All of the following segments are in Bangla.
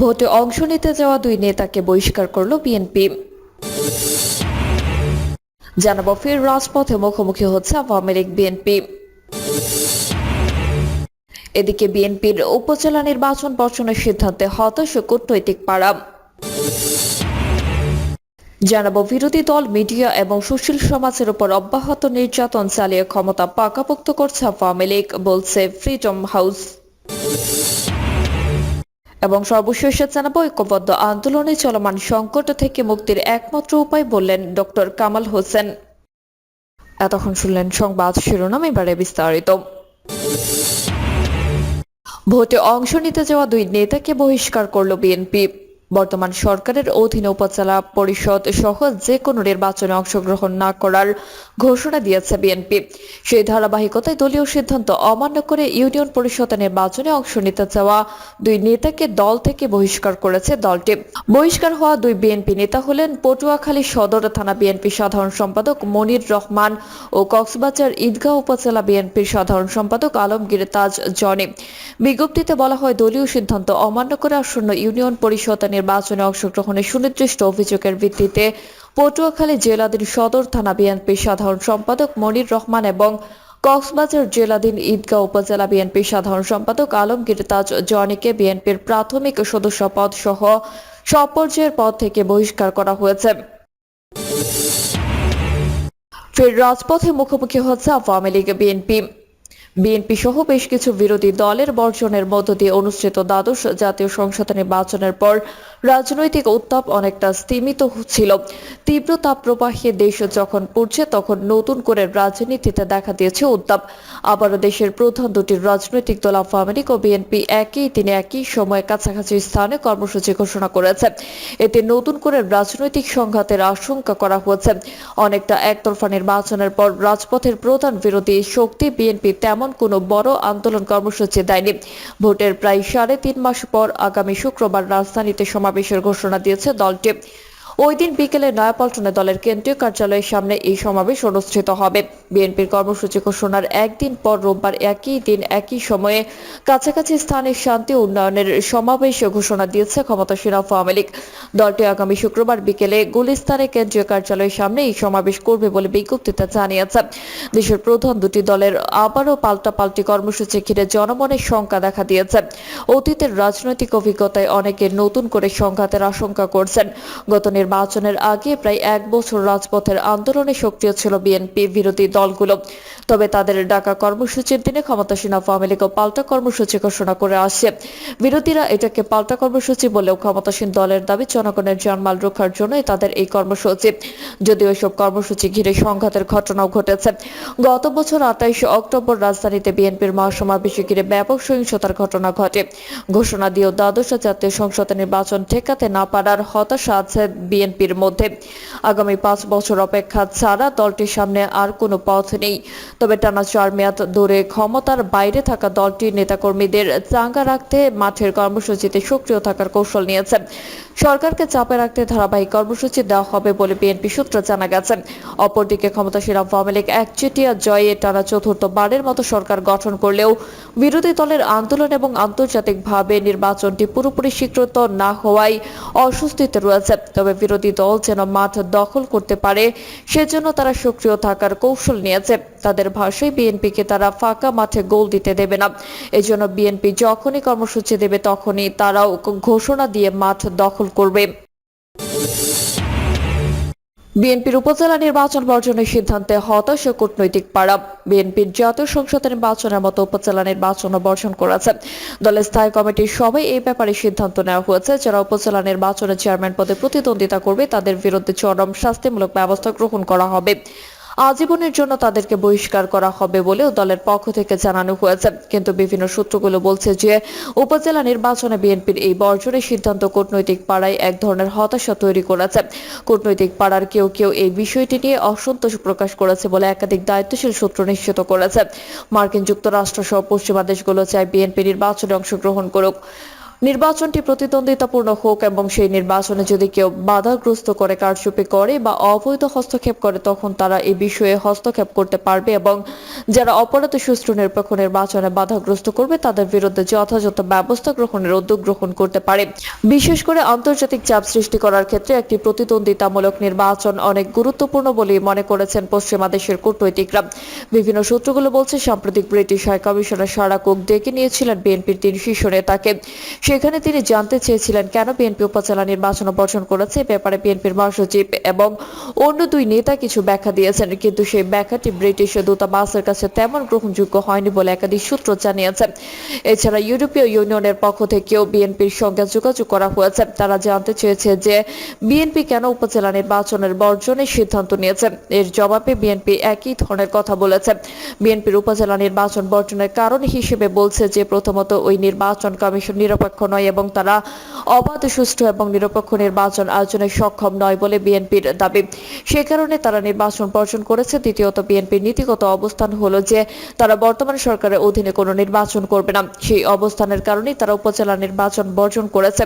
ভোটে অংশ নিতে যাওয়া দুই নেতাকে বহিষ্কার করল বিএনপি। জানাব ফের রাজপথে মুখোমুখি হচ্ছে আওয়ামী লীগ বিএনপি। এদিকে বিএনপির উপজেলা নির্বাচন বর্জনের সিদ্ধান্তে হতাশ কূটনৈতিক পাড়া। জানাব বিরোধী দল, মিডিয়া এবং সুশীল সমাজের উপর অব্যাহত নির্যাতন চালিয়ে ক্ষমতা পাকাপোক্ত করছে আওয়ামী লীগ, বলছে ফ্রিডম হাউস। এবং সর্বশেষ জানাব, ঐক্যবদ্ধ আন্দোলনে চলমান সংকট থেকে মুক্তির একমাত্র উপায় বললেন ডক্টর কামাল হোসেন। এতক্ষণ শুনলেন সংবাদ শিরোনাম, এবারে বিস্তারিত। ভোটে অংশ নিতে যাওয়া দুই নেতাকে বহিষ্কার করল বিএনপি। বর্তমান সরকারের অধীনে উপজেলা পরিষদ সহ যে কোনো নির্বাচনে অংশগ্রহণ না করার ঘোষণা দিয়েছে বিএনপি। সেই ধারাবাহিকতায় দলীয় সিদ্ধান্ত অমান্য করে ইউনিয়ন পরিষদ নির্বাচনে অংশ নিতে যাওয়া দুই নেতাকে দল থেকে বহিষ্কার করেছে দলটি। বহিষ্কার হওয়া দুই বিএনপি নেতা হলেন পটুয়াখালী সদর থানা বিএনপি সাধারণ সম্পাদক মনির রহমান ও কক্সবাজার ঈদগাঁও উপজেলা বিএনপির সাধারণ সম্পাদক আলমগীর তাজ জনি। বিজ্ঞপ্তিতে বলা হয়, দলীয় সিদ্ধান্ত অমান্য করে আসন্ন ইউনিয়ন পরিষদ নির্বাচনে অংশগ্রহণের সুনির্দিষ্ট অভিযোগের ভিত্তিতে পটুয়াখালী জেলাধীন সদর থানা বিএনপির সাধারণ সম্পাদক মনির রহমান এবং কক্সবাজার জেলাধীন ঈদগাঁও উপজেলা বিএনপির সাধারণ সম্পাদক আলমগীর তাজ জনিকে বিএনপির প্রাথমিক সদস্য পদ সহ সব পদ থেকে বহিষ্কার করা হয়েছে। ফের রাজপথে মুখোমুখি হচ্ছে আওয়ামী লীগ বিএনপি। বিএনপি সহ বেশ কিছু বিরোধী দলের বর্জনের মধ্য দিয়ে অনুষ্ঠিত দ্বাদশ জাতীয় সংসদ নির্বাচনের পর রাজনৈতিক উত্তাপ অনেকটা স্তীমিত ছিল তীব্র তাপপ্রবাহে দেশ যখন পড়ছে, তখন নতুন করে রাজনীতিতে দেখা দিয়েছে উত্তাপ। আবারও দেশের প্রধান দুটি রাজনৈতিক দল আওয়ামী লীগ ও বিএনপি একই দিনে একই সময়ে কাছাকাছি স্থানে কর্মসূচি ঘোষণা করেছে। এতে নতুন করে রাজনৈতিক সংঘাতের আশঙ্কা করা হয়েছে। অনেকটা একতরফা নির্বাচনের পর রাজপথের প্রধান বিরোধী শক্তি বিএনপি তেমন কোনো বড় আন্দোলন কর্মসূচি দেয়নি। ভোটের প্রায় সাড়ে তিন মাস পর আগামী শুক্রবার রাজধানীতে সমাবেশের ঘোষণা দিয়েছে দলটি। ওই দিন বিকেলে নয়াপল্টনে দলের কেন্দ্রীয় কার্যালয়ের সামনে এই সমাবেশ অনুষ্ঠিত হবে। বিএনপির কর্মসূচি ঘোষণার একদিন পর রোববার একই দিন, একই সময়ে কাছাকাছি স্থানে শান্তি উন্নয়নের সমাবেশ ঘোষণা দিয়েছে ক্ষমতাসীন আওয়ামী লীগ। দলটি আগামী শুক্রবার বিকেলে গুলিস্তানে কেন্দ্রীয় কার্যালয়ের সামনে এই সমাবেশ করবে বলে বিজ্ঞপ্তিতে জানিয়েছে। দেশের প্রধান দুটি দলের আবারও পাল্টাপাল্টি কর্মসূচি ঘিরে জনমনের শঙ্কা দেখা দিয়েছে। অতীতের রাজনৈতিক অভিজ্ঞতায় অনেকে নতুন করে সংঘাতের আশঙ্কা করছেন। গত নির্বাচনের আগে প্রায় এক বছর রাজপথের আন্দোলনে সক্রিয় ছিল বিএনপি বিরোধী দলগুলো। তবে তাদের ডাকা কর্মসূচির দিনে ক্ষমতাসীন আওয়ামী লীগও পাল্টা কর্মসূচি ঘোষণা করে আসছে বিরোধীরা এটাকে পাল্টা কর্মসূচি বলেও ক্ষমতাসীন দলের দাবি, জনগণের জানমাল রক্ষার জন্যই তাদের এই কর্মসূচি। যদিও এসব কর্মসূচি ঘিরে সংঘাতের ঘটনাও ঘটেছে। গত বছর আঠাইশে অক্টোবর রাজধানীতে বিএনপির মহাসমাবেশে ঘিরে ব্যাপক সহিংসতার ঘটনা ঘটে। ঘোষণা দিয়েও দ্বাদশ জাতীয় সংসদ নির্বাচন ঠেকাতে না পারার হতাশা আছে বিএনপির মধ্যে। আগামী পাঁচ বছর অপেক্ষা ছাড়া দলটির সামনে আর কোনো পথ নেই। তবে টানা চার মেয়াদ ধরে ক্ষমতার বাইরে থাকা দলটির নেতাকর্মীদের চাঙ্গা রাখতে মাঠের কর্মসূচিতে সক্রিয় থাকার কৌশল নিয়েছে। সরকারকে চাপে রাখতে ধারাবাহিক কর্মসূচি দেওয়া হবে বলে বিএনপি সূত্রে জানা গেছে। অপরদিকে ক্ষমতাসীন আওয়ামী লীগ একচেটিয়া জয়ে টানা চতুর্থবারের মতো সরকার গঠন করলেও বিরোধী দলের আন্দোলন এবং আন্তর্জাতিকভাবে নির্বাচনটি পুরোপুরি স্বীকৃত না হওয়ায় অস্বস্তিতে রয়েছে। তবে বিরোধী দল যেন মাঠ দখল করতে পারে, সেজন্য তারা সক্রিয় থাকার কৌশল নিয়েছে। তাদের ভাষায় বিএনপিকে তারা ফাঁকা মাঠে গোল দিতে দেবে না। এজন্য বিএনপি যখনই কর্মসূচি দেবে তখনই তারাও ঘোষণা দিয়ে মাঠ দখল করবে। বিএনপির উপজেলা নির্বাচন বর্জনের সিদ্ধান্তে হতাশ কূটনৈতিক পাড়া। বিএনপির জাতীয় সংসদ নির্বাচনের মতো উপজেলা নির্বাচন বর্জন করেছে। দলের স্থায়ী কমিটির সবাই এই ব্যাপারে সিদ্ধান্ত নেওয়া হয়েছে। যারা উপজেলা নির্বাচনের চেয়ারম্যান পদে প্রতিদ্বন্দ্বিতা করবে, তাদের বিরুদ্ধে চরম শাস্তিমূলক ব্যবস্থা গ্রহণ করা হবে। আজীবনের জন্য তাদেরকে বহিষ্কার করা হবে বলেও দলের পক্ষ থেকে জানানো হয়েছে। কিন্তু বিভিন্ন সূত্রগুলো বলছে যে, উপজেলা নির্বাচনে বিএনপির এই বর্জনের সিদ্ধান্ত কূটনৈতিক পাড়ায় এক ধরনের হতাশা তৈরি করেছে। কূটনৈতিক পাড়ার কেউ কেউ এই বিষয়টি নিয়ে অসন্তোষ প্রকাশ করেছে বলে একাধিক দায়িত্বশীল সূত্র নিশ্চিত করেছে। মার্কিন যুক্তরাষ্ট্র সহ পশ্চিমা দেশগুলো চায় বিএনপি নির্বাচনে অংশগ্রহণ করুক। নির্বাচনটি প্রতিদ্বন্দ্বিতাপূর্ণ হোক এবং সেই নির্বাচনে যদি কেউ বাধাগ্রস্ত করে, কারচুপি করে বা অবৈধ হস্তক্ষেপ করে, তখন তারা এই বিষয়ে হস্তক্ষেপ করতে পারবে এবং যারা অপরাধ সুষ্ঠু নিরপেক্ষ নির্বাচনে বাধাগ্রস্ত করবে, তাদের বিরুদ্ধে যথাযথ ব্যবস্থা গ্রহণের উদ্যোগ গ্রহণ করতে পারে। বিশেষ করে আন্তর্জাতিক চাপ সৃষ্টি করার ক্ষেত্রে একটি প্রতিদ্বন্দ্বিতামূলক নির্বাচন অনেক গুরুত্বপূর্ণ বলে মনে করেছেন পশ্চিমা দেশের কূটনৈতিকরা। বিভিন্ন সূত্রগুলো বলছে, সাম্প্রতিক British high commissioner Sarah Cook ডেকে নিয়েছিলেন বিএনপির তিন শীর্ষ নেতাকে। সেখানে তিনি জানতে চেয়েছিলেন কেন বিএনপি উপজেলা নির্বাচন বর্জন করেছে ব্যাপারে বিএনপির মহাসচিব এবং অন্য দুই নেতা কিছু ব্যাখ্যা দিয়েছেন। কিন্তু সেই ব্যাখ্যাটি ব্রিটিশ দূতাবাসের কাছে তেমন গ্রহণযোগ্য হয়নি বলে একাধিক সূত্র জানিয়েছে। এছাড়া ইউরোপীয় ইউনিয়নের পক্ষ থেকেও বিএনপির সঙ্গে যোগাযোগ করা হয়েছে। তারা জানতে চেয়েছে যে বিএনপি কেন উপজেলা নির্বাচনের বর্জনের সিদ্ধান্ত নিয়েছে। এর জবাবে বিএনপি একই ধরনের কথা বলেছে। বিএনপির উপজেলা নির্বাচন বর্জনের কারণ হিসেবে বলছে যে প্রথমত ওই নির্বাচন কমিশন নিরপেক্ষ নয় এবং তারা অবাধ, সুষ্ঠু এবং নিরপেক্ষ নির্বাচন আয়োজনে সক্ষম নয় বলে বিএনপির দাবি। সে কারণে তারা নির্বাচন বর্জন করেছে। দ্বিতীয়ত, বিএনপির নীতিগত অবস্থান হলো যে, তারা বর্তমান সরকারের অধীনে কোনো নির্বাচন করবে না। সেই অবস্থানের কারণেই তারা উপজেলা নির্বাচন বর্জন করেছে।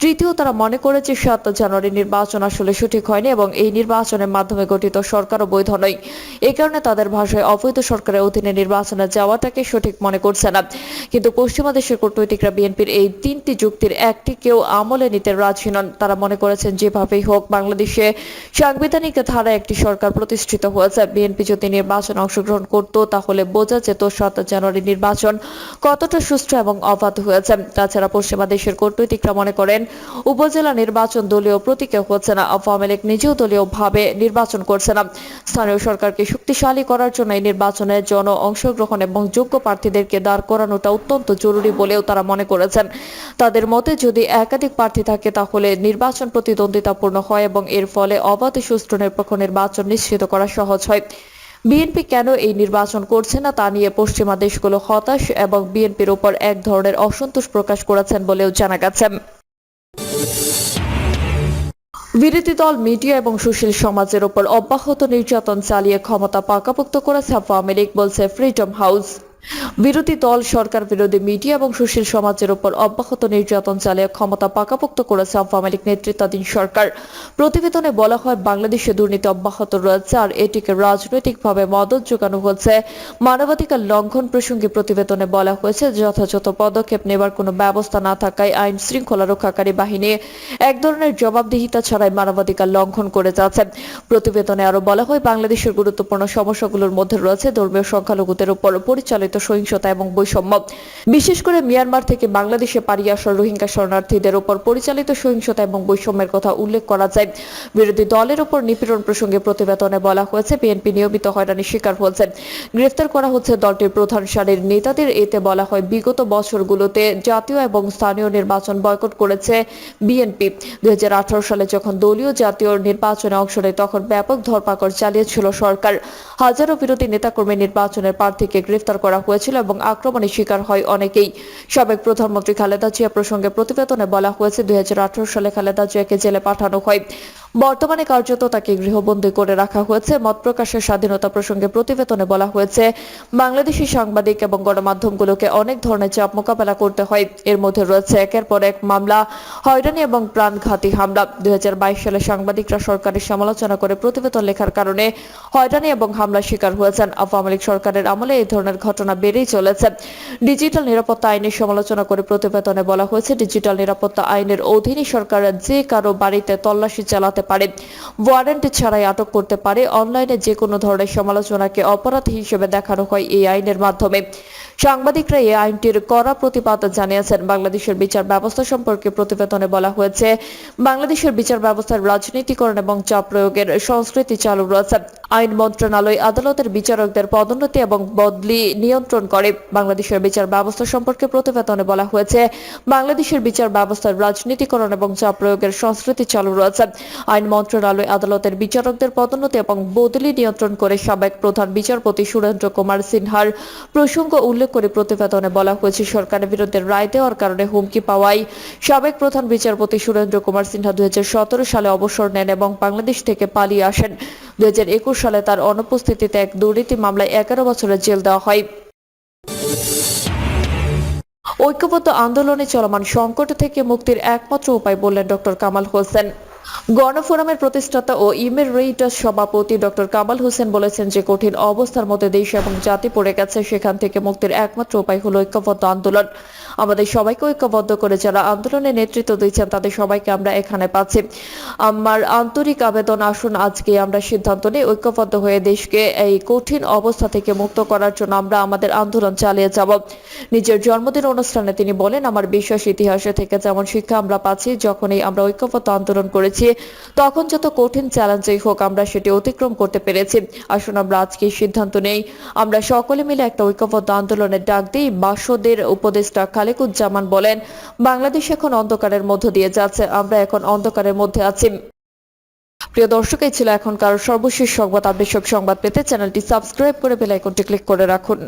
তৃতীয়, তারা মনে করে যে, সাত জানুয়ারি নির্বাচন আসলে সঠিক হয়নি এবং এই নির্বাচনের মাধ্যমে গঠিত সরকারও বৈধ নয়। এই কারণে তাদের ভাষায় অবৈধ সরকারের অধীনে নির্বাচনে যাওয়াটাকে সঠিক মনে করছে না। কিন্তু পশ্চিমা দেশের কূটনৈতিকরা বিএনপির এই তিনটি যুক্তির একটি কেউ আমলে নিতে রাজি নন। তারা মনে করেছেন, যেভাবেই হোক, বাংলাদেশে সাংবিধানিক ধারায় একটি সরকার প্রতিষ্ঠিত হয়েছে। বিএনপি যদি নির্বাচনে অংশগ্রহণ করত, তাহলে বোঝা যেত সাত জানুয়ারি নির্বাচন কতটা সুষ্ঠু এবং অবাধ হয়েছে। তাছাড়া পশ্চিমা দেশের কূটনৈতিকরা মনে করেন, উপজেলা নির্বাচন দলীয় প্রতীকে হচ্ছে না। আওয়ামী লীগ নিজেও দলীয় ভাবে নির্বাচন করছে না। স্থানীয় সরকারকে শক্তিশালী করার জন্য এই নির্বাচনে জন অংশগ্রহণ এবং যোগ্য প্রার্থীদেরকে দাঁড় করানোটা অত্যন্ত জরুরি বলেও তারা মনে করেছেন। তাদের মতে যদি একাধিক প্রার্থী থাকে, তাহলে নির্বাচন প্রতিদ্বন্দ্বিতাপূর্ণ হয় এবং এর ফলে অবাধ সুষ্ঠু নিরপেক্ষ নির্বাচন নিশ্চিত করা সহজ হয়। বিএনপি কেন এই নির্বাচন করছে না তা নিয়ে পশ্চিমা দেশগুলো হতাশ এবং বিএনপির উপর এক ধরনের অসন্তোষ প্রকাশ করেছেন বলেও জানা গেছে। বিরোধী দল, মিডিয়া এবং সুশীল সমাজের উপর অব্যাহত নির্যাতন চালিয়ে ক্ষমতা পাকাপোক্ত করেছে আওয়ামী লীগ, বলছে ফ্রিডম হাউস বিরোধী দল, সরকার বিরোধী মিডিয়া এবং সুশীল সমাজের উপর অব্যাহত নির্যাতন চালিয়ে ক্ষমতা পাকাপোক্ত করেছে আওয়ামী লীগ নেতৃত্বাধীন সরকার। প্রতিবেদনে বলা হয়, বাংলাদেশে দুর্নীতি অব্যাহত রয়েছে আর এটিকে রাজনৈতিকভাবে মদত যোগানো হচ্ছে মানবাধিকার লঙ্ঘন প্রসঙ্গে প্রতিবেদনে বলা হয়েছে, যথাযথ পদক্ষেপ নেবার কোনো ব্যবস্থা না থাকায় আইন শৃঙ্খলা রক্ষাকারী বাহিনী এক ধরনের জবাবদিহিতা ছাড়াই মানবাধিকার লঙ্ঘন করে যাচ্ছে। প্রতিবেদনে আরও বলা হয়, বাংলাদেশের গুরুত্বপূর্ণ সমস্যাগুলোর মধ্যে রয়েছে ধর্মীয় সংখ্যালঘুদের উপর পরিচালিত সহিংসতা এবং বৈষম্য। বিশেষ করে মিয়ানমার থেকে বাংলাদেশে পাড়িয়ে আসা রোহিঙ্গা শরণার্থীদের উপর পরিচালিত সহিংসতা এবং বৈষম্যের কথা উল্লেখ করা যায়। বিরোধী দলের উপর নিপীড়ন প্রসঙ্গে প্রতিবেদনে বলা হয়েছে, বিএনপি নিয়মিত হয়রানির শিকার হয়েছে। গ্রেফতার করা হচ্ছে দলটির প্রধান সারির নেতাদের। এতে বলা হয়, বিগত বছরগুলোতে জাতীয় এবং স্থানীয় নির্বাচন বয়কট করেছে বিএনপি। দুই হাজার আঠারো সালে যখন দলীয় জাতীয় নির্বাচনে অংশ নেয়, তখন ব্যাপক ধরপাকড় চালিয়েছিল সরকার। হাজারো বিরোধী নেতাকর্মী নির্বাচনের প্রার্থীকে গ্রেফতার করা হয়েছিল এবং আক্রমণের শিকার হয় অনেকেই। সাবেক প্রধানমন্ত্রী খালেদা জিয়া প্রসঙ্গে প্রতিবেদনে বলা হয়েছে, দুই হাজার আঠারো সালে খালেদা জিয়াকে জেলে পাঠানো হয়। বর্তমানে কার্যত তাকে গৃহবন্দী করে রাখা হয়েছে। মত প্রকাশের স্বাধীনতা প্রসঙ্গে প্রতিবেদনে বলা হয়েছে, বাংলাদেশি সাংবাদিক এবং গণমাধ্যমগুলোকে অনেক ধরনের চাপ মোকাবেলা করতে হয়। এর মধ্যে রয়েছে একের পর এক মামলা, হয়রানি এবং প্রাণঘাতী হামলা। দুই হাজার বাইশ সালে সাংবাদিকরা সরকারের সমালোচনা করে প্রতিবেদন লেখার কারণে হয়রানি এবং হামলার শিকার হয়েছেন। আওয়ামী লীগ সরকারের আমলে এই ধরনের ঘটনা বেড়েই চলেছে। ডিজিটাল নিরাপত্তা আইনের সমালোচনা করে প্রতিবেদনে বলা হয়েছে, ডিজিটাল নিরাপত্তা আইনের অধীনে সরকার যে কারও বাড়িতে তল্লাশি চালাতে পারে। ওয়ারেন্ট ছাড়াই আটক করতে পারে। অনলাইনে যে কোনো ধরনের সমালোচনাকে অপরাধ হিসেবে দেখানো হয় এই আইনের মাধ্যমে। সাংবাদিকরা এই আইনটির কড়া প্রতিবাদ জানিয়েছেন। বাংলাদেশের বিচার ব্যবস্থা সম্পর্কে প্রতিবেদনে বলা হয়েছে, বাংলাদেশের বিচার ব্যবস্থার রাজনীতিকরণ এবং চাপ প্রয়োগের সংস্কৃতি চালু রয়েছে। আইন মন্ত্রণালয় আদালতের বিচারকদের পদোন্নতি এবং বদলি নিয়ন্ত্রণ করে। বাংলাদেশের বিচার ব্যবস্থা সম্পর্কে প্রতিবেদনে বলা হয়েছে, বাংলাদেশের বিচার ব্যবস্থার রাজনীতিকরণ এবং চাপ প্রয়োগের সংস্কৃতি চালু রয়েছে। আইন মন্ত্রণালয় আদালতের বিচারকদের পদোন্নতি এবং বদলি নিয়ন্ত্রণ করে সাবেক প্রধান বিচারপতি সুরেন্দ্র কুমার সিনহার প্রসঙ্গ উল্লেখ করে প্রতিবেদনে বলা হয়েছে, সরকারের বিরুদ্ধে রায় দেওয়ার কারণে হুমকি পাওয়ায় সাবেক প্রধান বিচারপতি সুরেন্দ্র কুমার সিনহা দুই সালে অবসর নেন এবং বাংলাদেশ থেকে পালিয়ে আসেন। দুই হাজার একুশ সালে তার অনুপস্থিতিতে এক দুর্নীতি মামলায় এগারো বছরের জেল দেওয়া হয়। ঐক্যবদ্ধ আন্দোলনে চলমান সংকট থেকে মুক্তির একমাত্র উপায় বললেন ডক্টর কামাল হোসেন। গণফোরামের প্রতিষ্ঠাতা ও ইমের রেইটাস সভাপতি ডক্টর কামাল হোসেন বলেছেন যে কঠিন অবস্থার মধ্যে দেশ এবং জাতি পড়ে গেছে, সেখান থেকে মুক্তির একমাত্র উপায় হলো ঐক্যবদ্ধ আন্দোলন। আমাদের সবাইকে ঐক্যবদ্ধ করে যারা আন্দোলনে নেতৃত্ব দিচ্ছেন তাদের সবাইকে আমরা এখানে পাচ্ছি। আমার আন্তরিক আবেদন, আসুন আজকে আমরা সিদ্ধান্ত নিই ঐক্যবদ্ধ হয়ে দেশকে এই কঠিন অবস্থা থেকে মুক্ত করার জন্য আমরা আমাদের আন্দোলন চালিয়ে যাব। নিজের জন্মদিন অনুষ্ঠানে তিনি বলেন, আমার বিশ্বাস ইতিহাসে থেকে যেমন শিক্ষা আমরা পাচ্ছি, যখনই আমরা ঐক্যবদ্ধ আন্দোলন করেছি তখন যত কঠিন চ্যালেঞ্জই হোক, আমরা সেটি অতিক্রম করতে পেরেছি। আসুন, আমরা আজকে সিদ্ধান্ত নেই। আমরা সকলে মিলে একটা ঐক্যবদ্ধ আন্দোলনের ডাক দিই, বাসদের উপদেষ্টা খালেকুজ্জামান বলেন, বাংলাদেশ এখন অন্ধকারের মধ্য দিয়ে যাচ্ছে, আমরা এখন অন্ধকারের মধ্যে আছি। প্রিয় দর্শক, এই ছিল এখনকার সর্বশেষ সংবাদ। আবশ্যক সংবাদ পেতে চ্যানেলটি সাবস্ক্রাইব করে বেল আইকনটি ক্লিক করে রাখুন।